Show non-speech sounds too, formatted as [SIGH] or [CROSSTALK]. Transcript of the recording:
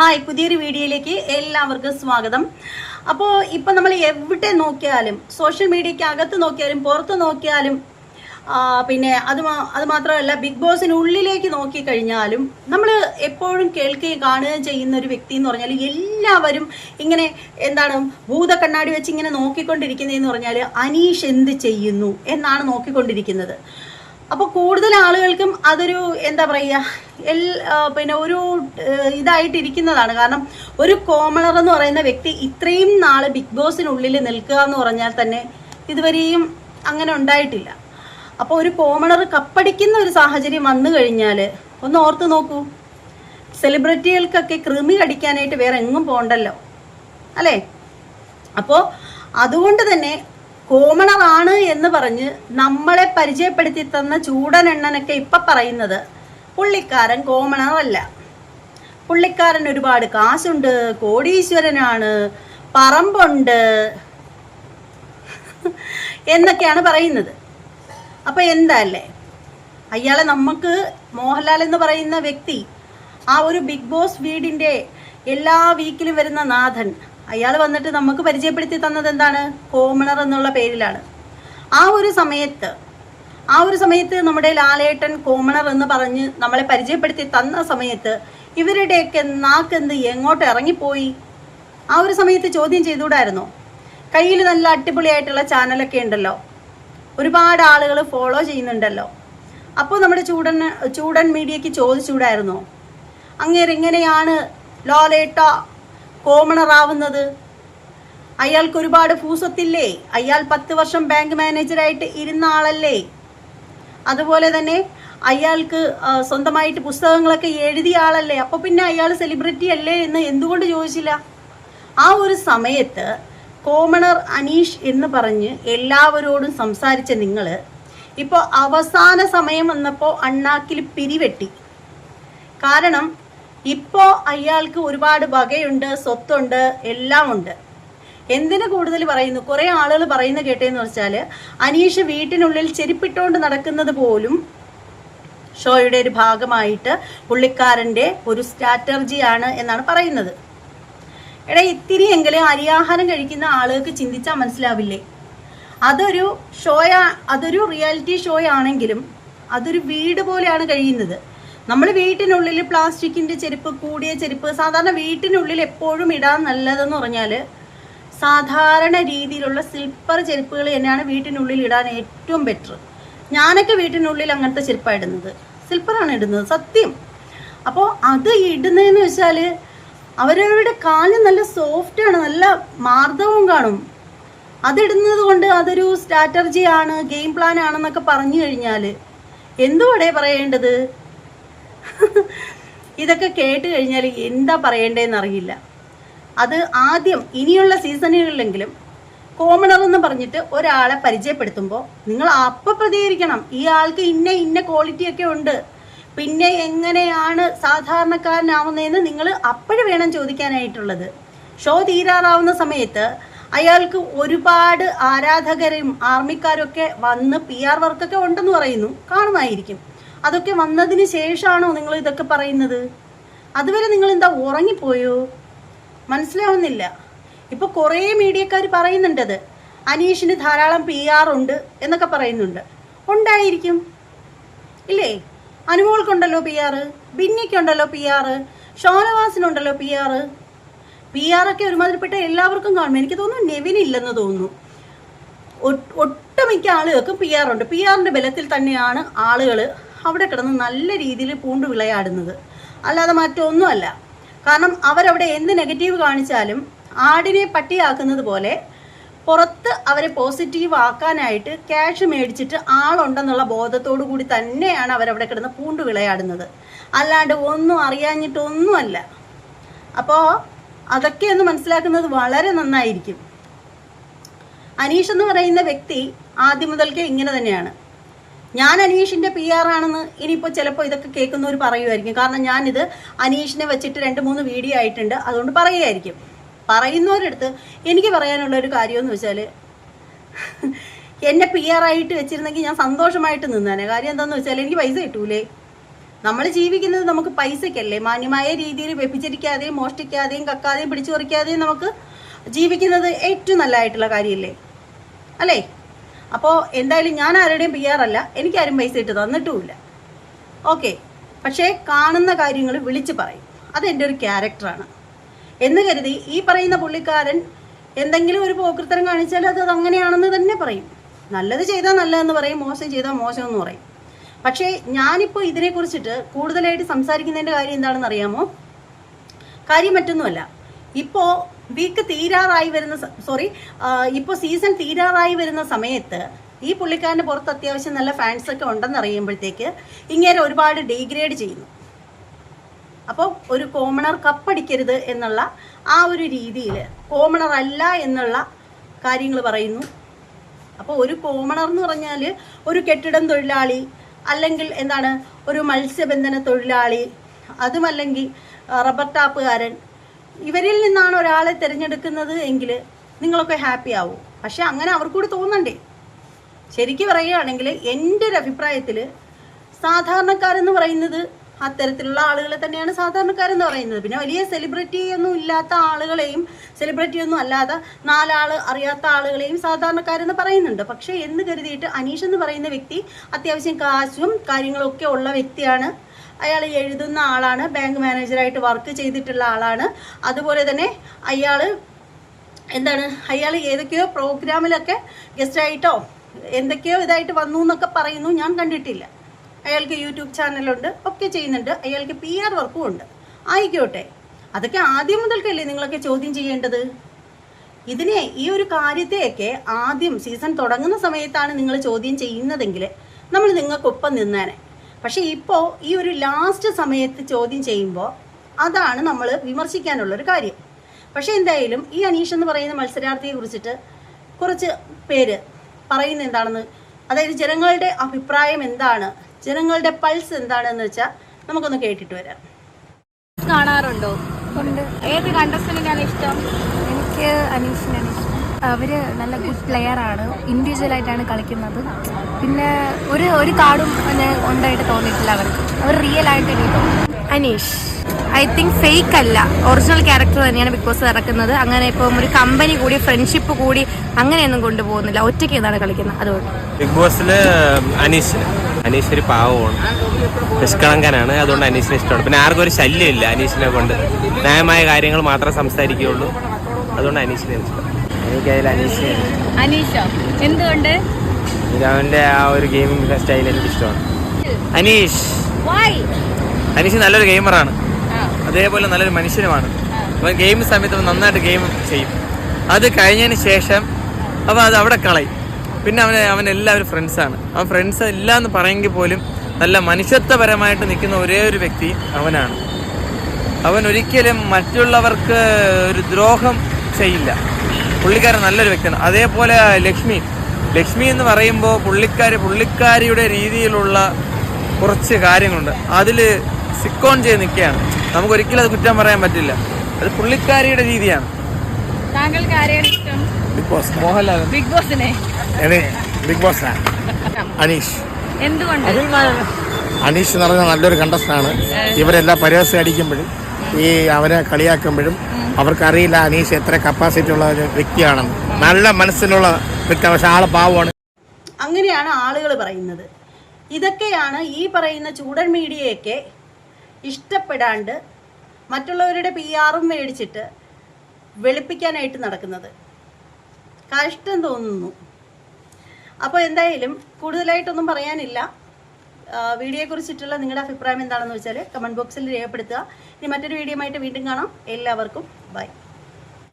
Hi പുതിയൊരു വീഡിയോയിലേക്ക് എല്ലാവർക്കും സ്വാഗതം. അപ്പോൾ ഇപ്പം നമ്മൾ എവിടെ നോക്കിയാലും സോഷ്യൽ മീഡിയയ്ക്ക് അകത്ത് നോക്കിയാലും പുറത്ത് നോക്കിയാലും പിന്നെ അത് അത് മാത്രമല്ല ബിഗ് ബോസിനുള്ളിലേക്ക് നോക്കിക്കഴിഞ്ഞാലും നമ്മൾ എപ്പോഴും കേൾക്കുകയും കാണുകയും ചെയ്യുന്ന ഒരു വ്യക്തി എന്ന് പറഞ്ഞാൽ എല്ലാവരും ഇങ്ങനെ എന്താണ് ഭൂത കണ്ണാടി വെച്ച് ഇങ്ങനെ നോക്കിക്കൊണ്ടിരിക്കുന്നതെന്ന് പറഞ്ഞാൽ അനീഷ് എന്ത് ചെയ്യുന്നു എന്നാണ് നോക്കിക്കൊണ്ടിരിക്കുന്നത്. അപ്പോൾ കൂടുതൽ ആളുകൾക്കും അതൊരു എന്താ പറയുക എൽ പിന്നെ ഒരു ഇതായിട്ടിരിക്കുന്നതാണ് കാരണം ഒരു കോമണർ എന്ന് പറയുന്ന വ്യക്തി ഇത്രയും നാൾ ബിഗ് ബോസിനുള്ളിൽ നിൽക്കുക എന്ന് പറഞ്ഞാൽ തന്നെ ഇതുവരെയും അങ്ങനെ ഉണ്ടായിട്ടില്ല. അപ്പോൾ ഒരു കോമണർ കപ്പടിക്കുന്ന ഒരു സാഹചര്യം വന്നു കഴിഞ്ഞാൽ ഒന്ന് ഓർത്ത് നോക്കൂ. സെലിബ്രിറ്റികൾക്കൊക്കെ കൃമി കടിക്കാനായിട്ട് വേറെ എങ്ങും പോകണ്ടല്ലോ അല്ലേ? അപ്പോൾ അതുകൊണ്ട് തന്നെ കോമണറാണ് എന്ന് പറഞ്ഞ് നമ്മളെ പരിചയപ്പെടുത്തി തന്ന ചൂടനെണ്ണനൊക്കെ ഇപ്പൊ പറയുന്നത് പുള്ളിക്കാരൻ കോമണറല്ല പുള്ളിക്കാരൻ ഒരുപാട് കാശുണ്ട് കോടീശ്വരനാണ് പറമ്പുണ്ട് എന്നൊക്കെയാണ് പറയുന്നത്. അപ്പൊ എന്താല്ലേ അയാളെ നമുക്ക് മോഹൻലാൽ എന്ന് പറയുന്ന വ്യക്തി ആ ഒരു ബിഗ് ബോസ് വീടിന്റെ എല്ലാ വീക്കിലും വരുന്ന നാഥൻ അയാൾ വന്നിട്ട് നമുക്ക് പരിചയപ്പെടുത്തി തന്നത് എന്താണ്? കോമണർ എന്നുള്ള പേരിലാണ്. ആ ഒരു സമയത്ത് ആ ഒരു സമയത്ത് നമ്മുടെ ലാലേട്ടൻ കോമണർ എന്ന് പറഞ്ഞ് നമ്മളെ പരിചയപ്പെടുത്തി തന്ന സമയത്ത് ഇവരുടെയൊക്കെ നാക്കെന്ത് എങ്ങോട്ട് ഇറങ്ങിപ്പോയി? ആ ഒരു സമയത്ത് ചോദ്യം ചെയ്തുകൂടായിരുന്നോ? കയ്യിൽ നല്ല അടിപൊളിയായിട്ടുള്ള ചാനലൊക്കെ ഉണ്ടല്ലോ. ഒരുപാട് ആളുകൾ ഫോളോ ചെയ്യുന്നുണ്ടല്ലോ. അപ്പോൾ നമ്മുടെ ചൂടൻ ചൂടൻ മീഡിയക്ക് ചോദിച്ചുകൂടായിരുന്നോ? അങ്ങേരെങ്ങനെയാണ് ലോലേട്ട കോമണറാവുന്നത്? അയാൾക്ക് ഒരുപാട് ഭൂസ്വത്തില്ലേ? അയാൾ പത്ത് വർഷം ബാങ്ക് മാനേജറായിട്ട് ഇരുന്ന ആളല്ലേ? അതുപോലെ തന്നെ അയാൾക്ക് സ്വന്തമായിട്ട് പുസ്തകങ്ങളൊക്കെ എഴുതിയ ആളല്ലേ? അപ്പൊ പിന്നെ അയാൾ സെലിബ്രിറ്റി അല്ലേ എന്ന് എന്തുകൊണ്ട് ചോദിച്ചില്ല? ആ ഒരു സമയത്ത് കോമണർ അനീഷ് എന്ന് പറഞ്ഞ് എല്ലാവരോടും സംസാരിച്ച നിങ്ങൾ ഇപ്പോൾ അവസാന സമയം വന്നപ്പോൾ അണ്ണാക്കിൽ പിരിവെട്ടി. കാരണം ഇപ്പോൾ അയാൾക്ക് ഒരുപാട് വകയുണ്ട് സ്വത്തുണ്ട് എല്ലാം ഉണ്ട് എന്തിനു കൂടുതൽ പറയുന്നു? കുറേ ആളുകൾ പറയുന്ന കേട്ടേന്ന് വെച്ചാൽ അനീഷ് വീട്ടിനുള്ളിൽ ചെരുപ്പിട്ടുകൊണ്ട് നടക്കുന്നത് പോലും ഷോയുടെ ഒരു ഭാഗമായിട്ട് പുള്ളിക്കാരന്റെ ഒരു സ്ട്രാറ്റർജിയാണ് എന്നാണ് പറയുന്നത്. എടാ ഇത്തിരിയെങ്കിലും അരിയാഹാരം കഴിക്കുന്ന ആളുകൾക്ക് ചിന്തിച്ചാൽ മനസ്സിലാവില്ലേ? അതൊരു ഷോയാ അതൊരു റിയാലിറ്റി ഷോ ആണെങ്കിലും അതൊരു വീട് പോലെയാണ് കഴിയുന്നത്. നമ്മൾ വീട്ടിനുള്ളിൽ പ്ലാസ്റ്റിക്കിന്റെ ചെരുപ്പ് കൂടിയ ചെരുപ്പ് സാധാരണ വീട്ടിനുള്ളിൽ എപ്പോഴും ഇടാൻ നല്ലതെന്ന് പറഞ്ഞാൽ സാധാരണ രീതിയിലുള്ള സ്ലിപ്പർ ചെരുപ്പുകൾ തന്നെയാണ് വീട്ടിനുള്ളിൽ ഇടാൻ ഏറ്റവും ബെറ്റർ ഞാനൊക്കെ വീട്ടിനുള്ളിൽ അങ്ങനത്തെ ചെരുപ്പാണ് ഇടുന്നത്. സ്ലിപ്പറാണ് ഇടുന്നത് സത്യം. അപ്പോൾ അത് ഇടുന്നതെന്ന് വെച്ചാൽ അവരവരുടെ കാലിന് നല്ല സോഫ്റ്റാണ് നല്ല മാർദ്ദവും കാണും. അതിടുന്നത് കൊണ്ട് അതൊരു സ്ട്രാറ്റർജിയാണ് ഗെയിം പ്ലാൻ ആണെന്നൊക്കെ പറഞ്ഞു കഴിഞ്ഞാൽ എന്തുവാടേ പറയേണ്ടത്? [LAUGHS] ഇതൊക്കെ കേട്ട് കഴിഞ്ഞാൽ എന്താ പറയേണ്ടതെന്ന് അറിയില്ല അത് ആദ്യം ഇനിയുള്ള സീസണുകളിലെങ്കിലും കോമണർ എന്ന് പറഞ്ഞിട്ട് ഒരാളെ പരിചയപ്പെടുത്തുമ്പോൾ നിങ്ങൾ അപ്പം പ്രതികരിക്കണം. ഈ ആൾക്ക് ഇന്ന ഇന്ന ക്വാളിറ്റിയൊക്കെ ഉണ്ട്. പിന്നെ എങ്ങനെയാണ് സാധാരണക്കാരനാവുന്നതെന്ന് നിങ്ങൾ അപ്പോഴും വേണം ചോദിക്കാനായിട്ടുള്ളത്. ഷോ തീരാറാവുന്ന സമയത്ത് അയാൾക്ക് ഒരുപാട് ആരാധകരും ആർമിക്കാരും ഒക്കെ വന്ന് പി ആർ വർക്കൊക്കെ ഉണ്ടെന്ന് പറയുന്നു. കാണുമായിരിക്കും. അതൊക്കെ വന്നതിന് ശേഷമാണോ നിങ്ങൾ ഇതൊക്കെ പറയുന്നത്? അതുവരെ നിങ്ങൾ എന്താ ഉറങ്ങിപ്പോയോ? മനസ്സിലാവുന്നില്ല. ഇപ്പൊ കുറേ മീഡിയക്കാർ പറയുന്നുണ്ടത് അനീഷിന് ധാരാളം പി ആർ ഉണ്ട് എന്നൊക്കെ പറയുന്നുണ്ട്. ഉണ്ടായിരിക്കും. ഇല്ലേ? അനുമോൾക്കുണ്ടല്ലോ പി ആർ ബിന്നിക്കുണ്ടല്ലോ പി ആർ ഷോനവാസിനുണ്ടല്ലോ പി ആർ പി ആർ ഒക്കെ ഒരുമാതിരിപ്പെട്ട എല്ലാവർക്കും കാണും. എനിക്ക് തോന്നുന്നു നെവിൻ ഇല്ലെന്ന് തോന്നുന്നു. ഒട്ടുമിക്ക ആളുകൾക്കും പി ഉണ്ട്. പി ആറിന്റെ ബലത്തിൽ തന്നെയാണ് ആളുകൾ അവിടെ കിടന്ന് നല്ല രീതിയിൽ പൂണ്ട് വിളയാടുന്നത്. അല്ലാതെ മറ്റൊന്നുമല്ല. കാരണം അവരവിടെ എന്ത് നെഗറ്റീവ് കാണിച്ചാലും ആടിനെ പട്ടിയാക്കുന്നത് പോലെ പുറത്ത് അവരെ പോസിറ്റീവ് ആക്കാനായിട്ട് ക്യാഷ് മേടിച്ചിട്ട് ആളുണ്ടെന്നുള്ള ബോധത്തോടു കൂടി തന്നെയാണ് അവരവിടെ കിടന്ന് പൂണ്ട് വിളയാടുന്നത്. അല്ലാണ്ട് ഒന്നും അറിയാഞ്ഞിട്ടൊന്നുമല്ല. അപ്പോൾ അതൊക്കെ ഒന്ന് മനസ്സിലാക്കുന്നത് വളരെ നന്നായിരിക്കും. അനീഷ് എന്ന് പറയുന്ന വ്യക്തി ആദ്യം മുതൽക്കേ ഇങ്ങനെ തന്നെയാണ്. ഞാൻ അനീഷിന്റെ പി ആർ ആണെന്ന് ഇനിയിപ്പോൾ ചിലപ്പോൾ ഇതൊക്കെ കേൾക്കുന്നവർ പറയുമായിരിക്കും. കാരണം ഞാനിത് അനീഷിനെ വെച്ചിട്ട് രണ്ട് മൂന്ന് വീഡിയോ ആയിട്ടുണ്ട്. അതുകൊണ്ട് പറയുമായിരിക്കും പറയുന്നവരടുത്ത് എനിക്ക് പറയാനുള്ള ഒരു കാര്യമെന്ന് വെച്ചാൽ എന്നെ പി ആർ ആയിട്ട് വെച്ചിരുന്നെങ്കിൽ ഞാൻ സന്തോഷമായിട്ട് നിന്നേനെ. കാര്യം എന്താണെന്ന് വെച്ചാൽ എനിക്ക് പൈസ കിട്ടൂലേ? നമ്മൾ ജീവിക്കുന്നത് നമുക്ക് പൈസയ്ക്കല്ലേ മാന്യമായ രീതിയിൽ വ്യഭിചരിക്കാതെയും മോഷ്ടിക്കാതെയും കക്കാതെയും പിടിച്ചു നമുക്ക് ജീവിക്കുന്നത് ഏറ്റവും നല്ലതായിട്ടുള്ള കാര്യമല്ലേ? അല്ലേ? അപ്പോൾ എന്തായാലും ഞാൻ ആരുടെയും പി ആർ അല്ല. എനിക്കാരും പൈസ ഇട്ട് തന്നിട്ടുമില്ല. ഓക്കെ പക്ഷേ കാണുന്ന കാര്യങ്ങൾ വിളിച്ച് പറയും. അതെന്റെ ഒരു ക്യാരക്ടറാണ് എന്ന് കരുതി ഈ പറയുന്ന പുള്ളിക്കാരൻ എന്തെങ്കിലും ഒരു പോക്കൃത്തരം കാണിച്ചാൽ അത് അങ്ങനെയാണെന്ന് തന്നെ പറയും. നല്ലത് ചെയ്താൽ നല്ലതെന്ന് പറയും. മോശം ചെയ്താൽ മോശം എന്ന് പറയും. പക്ഷേ ഞാനിപ്പോൾ ഇതിനെക്കുറിച്ചിട്ട് കൂടുതലായിട്ട് സംസാരിക്കുന്നതിന്റെ കാര്യം എന്താണെന്ന് അറിയാമോ കാര്യം മറ്റൊന്നുമല്ല. ഇപ്പോൾ വീക്ക് തീരാറായി വരുന്ന സോറി ഇപ്പോൾ സീസൺ തീരാറായി വരുന്ന സമയത്ത് ഈ പുള്ളിക്കാരന്റെ പുറത്ത് അത്യാവശ്യം നല്ല ഫാൻസ് ഒക്കെ ഉണ്ടെന്ന് അറിയുമ്പോഴത്തേക്ക് ഇങ്ങനെ ഒരുപാട് ഡീഗ്രേഡ് ചെയ്യുന്നു. അപ്പോൾ ഒരു കോമണർ കപ്പടിക്കരുത് എന്നുള്ള ആ ഒരു രീതിയിൽ കോമണർ അല്ല എന്നുള്ള കാര്യങ്ങൾ പറയുന്നു. അപ്പോൾ ഒരു കോമണർ എന്ന് പറഞ്ഞാൽ ഒരു കെട്ടിടം തൊഴിലാളി അല്ലെങ്കിൽ എന്താണ് ഒരു മത്സ്യബന്ധന തൊഴിലാളി അതുമല്ലെങ്കിൽ റബ്ബർ ടാപ്പുകാരൻ ഇവരിൽ നിന്നാണ് ഒരാളെ തിരഞ്ഞെടുക്കുന്നത് എങ്കിൽ നിങ്ങളൊക്കെ ഹാപ്പി ആവും. പക്ഷെ അങ്ങനെ അവർക്കൂടി തോന്നണ്ടേ? ശരിക്കും പറയുകയാണെങ്കിൽ എന്റെ ഒരു അഭിപ്രായത്തിൽ സാധാരണക്കാരെന്ന് പറയുന്നത് അത്തരത്തിലുള്ള ആളുകളെ തന്നെയാണ് സാധാരണക്കാരെന്ന് പറയുന്നത്. പിന്നെ വലിയ സെലിബ്രിറ്റി ഒന്നും ഇല്ലാത്ത ആളുകളെയും സെലിബ്രിറ്റി ഒന്നും അല്ലാതെ നാലാൾ അറിയാത്ത ആളുകളെയും സാധാരണക്കാരെന്ന് പറയുന്നുണ്ട്. പക്ഷേ എന്ന് കരുതിയിട്ട് അനീഷ് എന്ന് പറയുന്ന വ്യക്തി അത്യാവശ്യം കാശും കാര്യങ്ങളൊക്കെ ഉള്ള വ്യക്തിയാണ്. അയാൾ എഴുതുന്ന ആളാണ് ബാങ്ക് മാനേജറായിട്ട് വർക്ക് ചെയ്തിട്ടുള്ള ആളാണ്. അതുപോലെ തന്നെ അയാൾ എന്താണ് അയാൾ ഏതൊക്കെയോ പ്രോഗ്രാമിലൊക്കെ ഗസ്റ്റായിട്ടോ എന്തൊക്കെയോ ഇതായിട്ട് വന്നു എന്നൊക്കെ പറയുന്നു. ഞാൻ കണ്ടിട്ടില്ല. അയാൾക്ക് യൂട്യൂബ് ചാനലുണ്ട് ഒക്കെ ചെയ്യുന്നുണ്ട്. അയാൾക്ക് പി ആർ വർക്കും ഉണ്ട്. ആയിക്കോട്ടെ. അതൊക്കെ ആദ്യം മുതൽക്കല്ലേ നിങ്ങളൊക്കെ ചോദ്യം ചെയ്യേണ്ടത്? ഇതിനെ ഈ ഒരു കാര്യത്തെയൊക്കെ ആദ്യം സീസൺ തുടങ്ങുന്ന സമയത്താണ് നിങ്ങൾ ചോദ്യം ചെയ്യുന്നതെങ്കിൽ നമ്മൾ നിങ്ങൾക്കൊപ്പം നിന്നേനെ. പക്ഷേ ഇപ്പോൾ ഈ ഒരു ലാസ്റ്റ് സമയത്ത് ചോദ്യം ചെയ്യുമ്പോൾ അതാണ് നമ്മൾ വിമർശിക്കാനുള്ളൊരു കാര്യം. പക്ഷേ എന്തായാലും ഈ അനീഷ് എന്ന് പറയുന്ന മത്സരാർത്ഥിയെ കുറിച്ചിട്ട് കുറച്ച് പേര് പറയുന്ന എന്താണെന്ന് അതായത് ജനങ്ങളുടെ അഭിപ്രായം എന്താണ് ജനങ്ങളുടെ പൾസ് എന്താണെന്ന് വെച്ചാൽ നമുക്കൊന്ന് കേട്ടിട്ട് വരാം. കാണാറുണ്ടോ? ഏത് കണ്ടസ്റ്റന്റിനാണ് ഇഷ്ടം? എനിക്ക് അനീഷിനാണ് ഇഷ്ടം. അവർ നല്ല ഗുഡ് പ്ലെയർ ആണ്. ഇൻഡിവിജ്വൽ ആയിട്ടാണ് കളിക്കുന്നത്. പിന്നെ ഒരു ഒരു കാർഡും അങ്ങനെ ഉണ്ടായിട്ട് തോന്നിയിട്ടില്ല അവർക്ക്. അവർ റിയൽ ആയിട്ട് എനിക്ക് തോന്നുന്നു അനീഷ് ഐ തിങ്ക് ഫേക്ക് അല്ല. ഒറിജിനൽ ക്യാരക്ടർ തന്നെയാണ് ബിഗ് ബോസ് ഇറക്കുന്നത് അങ്ങനെ ഇപ്പം ഒരു കമ്പനി കൂടി ഫ്രണ്ട്ഷിപ്പ് കൂടി അങ്ങനെയൊന്നും കൊണ്ടുപോകുന്നില്ല. ഒറ്റയ്ക്ക് ഇതാണ് കളിക്കുന്നത്? അതുകൊണ്ട്. ബിഗ് ബോസിൽ അനീഷിന് അനീഷ് ഒരു പാവമാണ്. നിഷ്കളങ്കനാണ്. അതുകൊണ്ട് അനീഷിനെ ഇഷ്ടമാണ്. പിന്നെ ആർക്കും ഒരു ശല്യമില്ല അനീഷിനെ കൊണ്ട്. ന്യായമായ കാര്യങ്ങൾ മാത്രമേ സംസാരിക്കുകയുള്ളൂ. അതുകൊണ്ട് അനീഷിനെ ഇഷ്ടം. എനിക്കതിൽ അനീഷിനെ അനീഷോ എന്തുകൊണ്ട്? അവന്റെ ആ ഒരു ഗെയിമിംഗ് സ്റ്റൈൽ എനിക്ക് ഇഷ്ടമാണ്. അനീഷ്. അനീഷ് നല്ലൊരു ഗെയിമറാണ്. അതേപോലെ നല്ലൊരു മനുഷ്യനുമാണ്. അവൻ ഗെയിം സമയത്ത് നന്നായിട്ട് ഗെയിം ചെയ്യും. അത് കഴിഞ്ഞതിന് ശേഷം അവൻ അത് അവിടെ കളയും. പിന്നെ അവന് അവൻ എല്ലാവരും ഫ്രണ്ട്സാണ് അവൻ ഫ്രണ്ട്സ് ഇല്ല എന്ന് പറയുമെങ്കിൽ പോലും നല്ല മനുഷ്യത്വപരമായിട്ട് നിൽക്കുന്ന ഒരേ ഒരു വ്യക്തി അവനാണ്. അവൻ ഒരിക്കലും മറ്റുള്ളവർക്ക് ഒരു ദ്രോഹം ചെയ്യില്ല. പുള്ളിക്കാരൻ നല്ലൊരു വ്യക്തിയാണ്. അതേപോലെ ലക്ഷ്മി. ലക്ഷ്മി എന്ന് പറയുമ്പോൾ പുള്ളിക്കാരി പുള്ളിക്കാരിയുടെ രീതിയിലുള്ള കുറച്ച് കാര്യങ്ങളുണ്ട്. അതിൽ സിക്കോൺ ചെയ്ത് നിൽക്കുകയാണ്. നമുക്ക് ഒരിക്കലും അത് കുറ്റം പറയാൻ പറ്റില്ല. അത് പുള്ളിക്കാരിയുടെ രീതിയാണ്. താങ്കൾക്ക് ആരെയാണ് ഇഷ്ടം? Big Boss Mohanlal. ബിഗ് ബോസിനെ. Big Boss Aneesh. എന്തുകൊണ്ട്? അനീഷ് എന്ന് പറഞ്ഞാൽ നല്ലൊരു കണ്ടസ്റ്റാണ് ഇവരെല്ലാം പരിഹാസം അടിക്കുമ്പോഴും ഈ അവരെ കളിയാക്കുമ്പോഴും അവർക്കറിയില്ല അനീഷ് എത്ര കപ്പാസിറ്റി ഉള്ള ഒരു വ്യക്തിയാണെന്ന്. നല്ല മനസ്സിലുള്ള വ്യക്തി പക്ഷെ ആളെ പാവമാണ്. അങ്ങനെയാണ് ആളുകൾ പറയുന്നത്. ഇതൊക്കെയാണ് ഈ പറയുന്ന ചൂടൻ മീഡിയയൊക്കെ ഇഷ്ടപ്പെടാണ്ട് മറ്റുള്ളവരുടെ പി ആറും മേടിച്ചിട്ട് വെളുപ്പിക്കാനായിട്ട് നടക്കുന്നത്. കഷ്ടം തോന്നുന്നു. അപ്പോൾ എന്തായാലും കൂടുതലായിട്ടൊന്നും പറയാനില്ല. വീഡിയോയെക്കുറിച്ചിട്ടുള്ള നിങ്ങളുടെ അഭിപ്രായം എന്താണെന്ന് വെച്ചാൽ കമന്റ് ബോക്സിൽ രേഖപ്പെടുത്തുക. ഇനി മറ്റൊരു വീഡിയോ ആയിട്ട് വീണ്ടും കാണാം. എല്ലാവർക്കും ബൈ